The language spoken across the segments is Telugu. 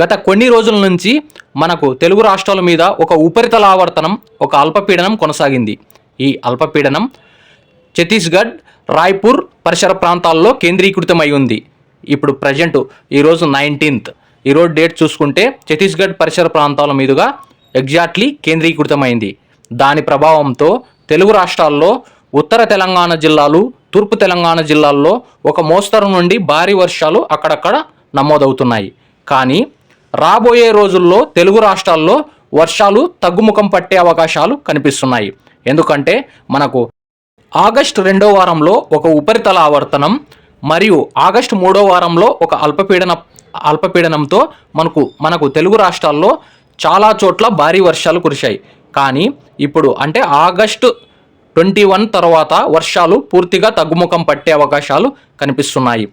గత కొన్ని రోజుల నుంచి మనకు తెలుగు రాష్ట్రాల మీద ఒక ఉపరితల ఆవర్తనం ఒక అల్పపీడనం కొనసాగింది. ఈ అల్పపీడనం ఛత్తీస్గఢ్ రాయ్పూర్ పరిసర ప్రాంతాల్లో కేంద్రీకృతమై ఉంది. ఇప్పుడు ప్రజెంట్ ఈరోజు నైన్టీన్త్. ఈరోజు డేట్ చూసుకుంటే ఛత్తీస్గఢ్ పరిసర ప్రాంతాల మీదుగా ఎగ్జాక్ట్లీ కేంద్రీకృతమైంది. దాని ప్రభావంతో తెలుగు రాష్ట్రాల్లో ఉత్తర తెలంగాణ జిల్లాలు తూర్పు తెలంగాణ జిల్లాల్లో ఒక మోస్తరు నుండి భారీ వర్షాలు అక్కడక్కడ నమోదవుతున్నాయి. కానీ రాబోయే రోజుల్లో తెలుగు రాష్ట్రాల్లో వర్షాలు తగ్గుముఖం పట్టే అవకాశాలు కనిపిస్తున్నాయి. ఎందుకంటే మనకు ఆగస్టు రెండో వారంలో ఒక ఉపరితల ఆవర్తనం మరియు ఆగస్టు మూడో వారంలో ఒక అల్పపీడన అల్పపీడనంతో మనకు మనకు తెలుగు రాష్ట్రాల్లో చాలా చోట్ల భారీ వర్షాలు కురిశాయి. కానీ ఇప్పుడు అంటే ఆగస్టు ట్వంటీ వన్ తర్వాత వర్షాలు పూర్తిగా తగ్గుముఖం పట్టే అవకాశాలు కనిపిస్తున్నాయి.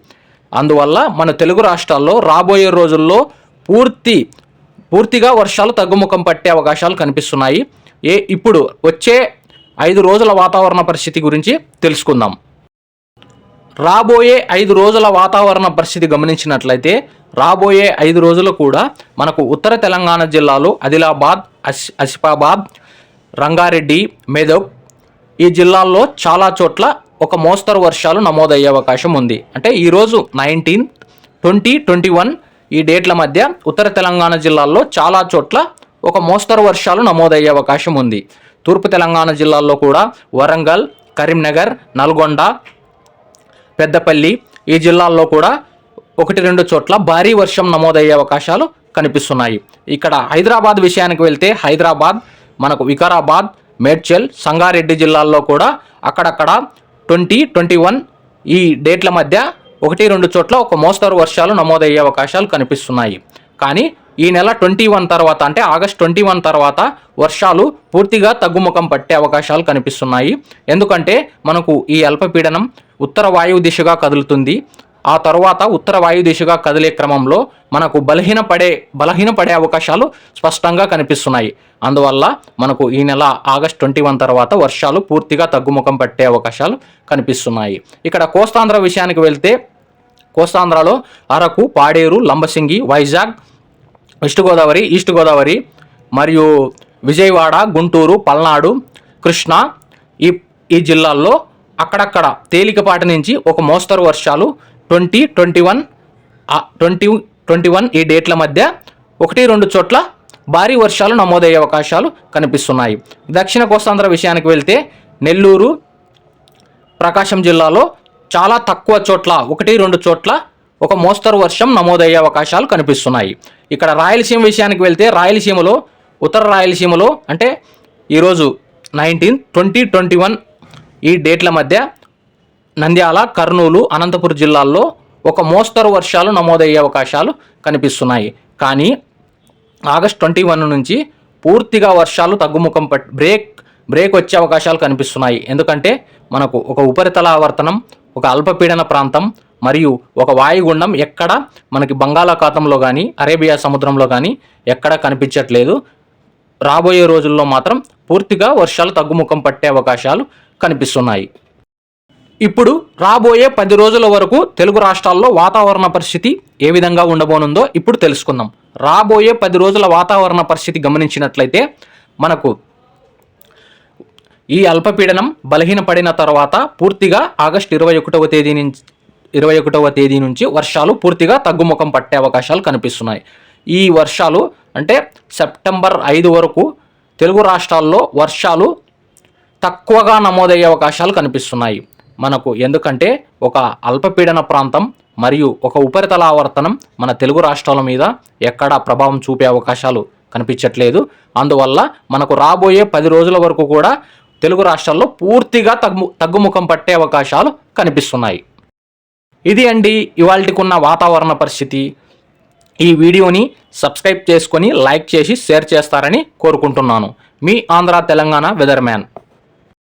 అందువల్ల మన తెలుగు రాష్ట్రాల్లో రాబోయే రోజుల్లో పూర్తి పూర్తిగా వర్షాలు తగ్గుముఖం పట్టే అవకాశాలు కనిపిస్తున్నాయి. ఏ ఇప్పుడు వచ్చే ఐదు రోజుల వాతావరణ పరిస్థితి గురించి తెలుసుకుందాం. రాబోయే ఐదు రోజుల వాతావరణ పరిస్థితి గమనించినట్లయితే రాబోయే ఐదు రోజులు కూడా మనకు ఉత్తర తెలంగాణ జిల్లాలో ఆదిలాబాద్ అస్ ఆసిఫాబాద్ రంగారెడ్డి మెదక్ ఈ జిల్లాల్లో చాలా చోట్ల ఒక మోస్తరు వర్షాలు నమోదయ్యే అవకాశం ఉంది. అంటే ఈరోజు నైన్టీన్ ట్వంటీ ట్వంటీ వన్ ఈ డేట్ల మధ్య ఉత్తర తెలంగాణ జిల్లాల్లో చాలా చోట్ల ఒక మోస్తరు వర్షాలు నమోదయ్యే అవకాశం ఉంది. తూర్పు తెలంగాణ జిల్లాల్లో కూడా వరంగల్ కరీంనగర్ నల్గొండ పెద్దపల్లి ఈ జిల్లాల్లో కూడా ఒకటి రెండు చోట్ల భారీ వర్షం నమోదయ్యే అవకాశాలు కనిపిస్తున్నాయి. ఇక్కడ హైదరాబాద్ విషయానికి వెళ్తే హైదరాబాద్ మనకు వికారాబాద్ మేడ్చల్ సంగారెడ్డి జిల్లాల్లో కూడా అక్కడక్కడ ట్వంటీ ట్వంటీ వన్ ఈ డేట్ల మధ్య ఒకటి రెండు చోట్ల ఒక మోస్తరు వర్షాలు నమోదయ్యే అవకాశాలు కనిపిస్తున్నాయి. కానీ ఈ నెల ట్వంటీ వన్ తర్వాత అంటే ఆగస్ట్ ట్వంటీ వన్ తర్వాత వర్షాలు పూర్తిగా తగ్గుముఖం పట్టే అవకాశాలు కనిపిస్తున్నాయి. ఎందుకంటే మనకు ఈ అల్పపీడనం ఉత్తర వాయువు దిశగా కదులుతుంది. ఆ తర్వాత ఉత్తర వాయు దిశగా కదిలే క్రమంలో మనకు బలహీనపడే బలహీనపడే అవకాశాలు స్పష్టంగా కనిపిస్తున్నాయి. అందువల్ల మనకు ఈ నెల ఆగస్ట్ ట్వంటీ వన్ తర్వాత వర్షాలు పూర్తిగా తగ్గుముఖం పట్టే అవకాశాలు కనిపిస్తున్నాయి. ఇక్కడ కోస్తాంధ్ర విషయానికి వెళ్తే కోస్తాంధ్రలో అరకు పాడేరు లంబసింగి వైజాగ్ వెస్ట్ గోదావరి ఈస్ట్ గోదావరి మరియు విజయవాడ గుంటూరు పల్నాడు కృష్ణా ఈ ఈ జిల్లాల్లో అక్కడక్కడ తేలికపాటి నుంచి ఒక మోస్తరు వర్షాలు twenty twenty one twenty twenty one ఈ డేట్ల మధ్య ఒకటి రెండు చోట్ల భారీ వర్షాలు నమోదయ్యే అవకాశాలు కనిపిస్తున్నాయి. దక్షిణ కోస్తాంధ్ర విషయానికి వెళ్తే నెల్లూరు ప్రకాశం జిల్లాలో చాలా తక్కువ చోట్ల ఒకటి రెండు చోట్ల ఒక మోస్తరు వర్షం నమోదయ్యే అవకాశాలు కనిపిస్తున్నాయి. ఇక్కడ రాయలసీమ విషయానికి వెళ్తే రాయలసీమలో ఉత్తర రాయలసీమలో అంటే ఈరోజు నైన్టీన్ ట్వంటీ ట్వంటీ వన్ ఈ డేట్ల మధ్య నంద్యాల కర్నూలు అనంతపురం జిల్లాల్లో ఒక మోస్తరు వర్షాలు నమోదయ్యే అవకాశాలు కనిపిస్తున్నాయి. కానీ ఆగస్ట్ ట్వంటీ వన్ నుంచి పూర్తిగా వర్షాలు తగ్గుముఖం పట్ బ్రేక్ బ్రేక్ వచ్చే అవకాశాలు కనిపిస్తున్నాయి. ఎందుకంటే మనకు ఒక ఉపరితల ఆవర్తనం ఒక అల్పపీడన ప్రాంతం మరియు ఒక వాయుగుండం ఎక్కడ మనకి బంగాళాఖాతంలో కానీ అరేబియా సముద్రంలో కానీ ఎక్కడ కనిపించట్లేదు. రాబోయే రోజుల్లో మాత్రం పూర్తిగా వర్షాలు తగ్గుముఖం పట్టే అవకాశాలు కనిపిస్తున్నాయి. ఇప్పుడు రాబోయే పది రోజుల వరకు తెలుగు రాష్ట్రాల్లో వాతావరణ పరిస్థితి ఏ విధంగా ఉండబోనుందో ఇప్పుడు తెలుసుకుందాం. రాబోయే పది రోజుల వాతావరణ పరిస్థితి గమనించినట్లయితే మనకు ఈ అల్పపీడనం బలహీనపడిన తర్వాత పూర్తిగా ఆగస్టు ఇరవై ఒకటవ తేదీ నుంచి ఇరవై ఒకటవ తేదీ నుంచి వర్షాలు పూర్తిగా తగ్గుముఖం పట్టే అవకాశాలు కనిపిస్తున్నాయి. ఈ వర్షాలు అంటే సెప్టెంబర్ ఐదు వరకు తెలుగు రాష్ట్రాల్లో వర్షాలు తక్కువగా నమోదయ్యే అవకాశాలు కనిపిస్తున్నాయి. మనకు ఎందుకంటే ఒక అల్పపీడన ప్రాంతం మరియు ఒక ఉపరితల ఆవర్తనం మన తెలుగు రాష్ట్రాల మీద ఎక్కడా ప్రభావం చూపే అవకాశాలు కనిపించట్లేదు. అందువల్ల మనకు రాబోయే పది రోజుల వరకు కూడా తెలుగు రాష్ట్రాల్లో పూర్తిగా తగ్గు తగ్గుముఖం పట్టే అవకాశాలు కనిపిస్తున్నాయి. ఇది అండి ఇవాళకున్న వాతావరణ పరిస్థితి. ఈ వీడియోని సబ్స్క్రైబ్ చేసుకొని లైక్ చేసి షేర్ చేస్తారని కోరుకుంటున్నాను. మీ ఆంధ్ర తెలంగాణ వెదర్ మ్యాన్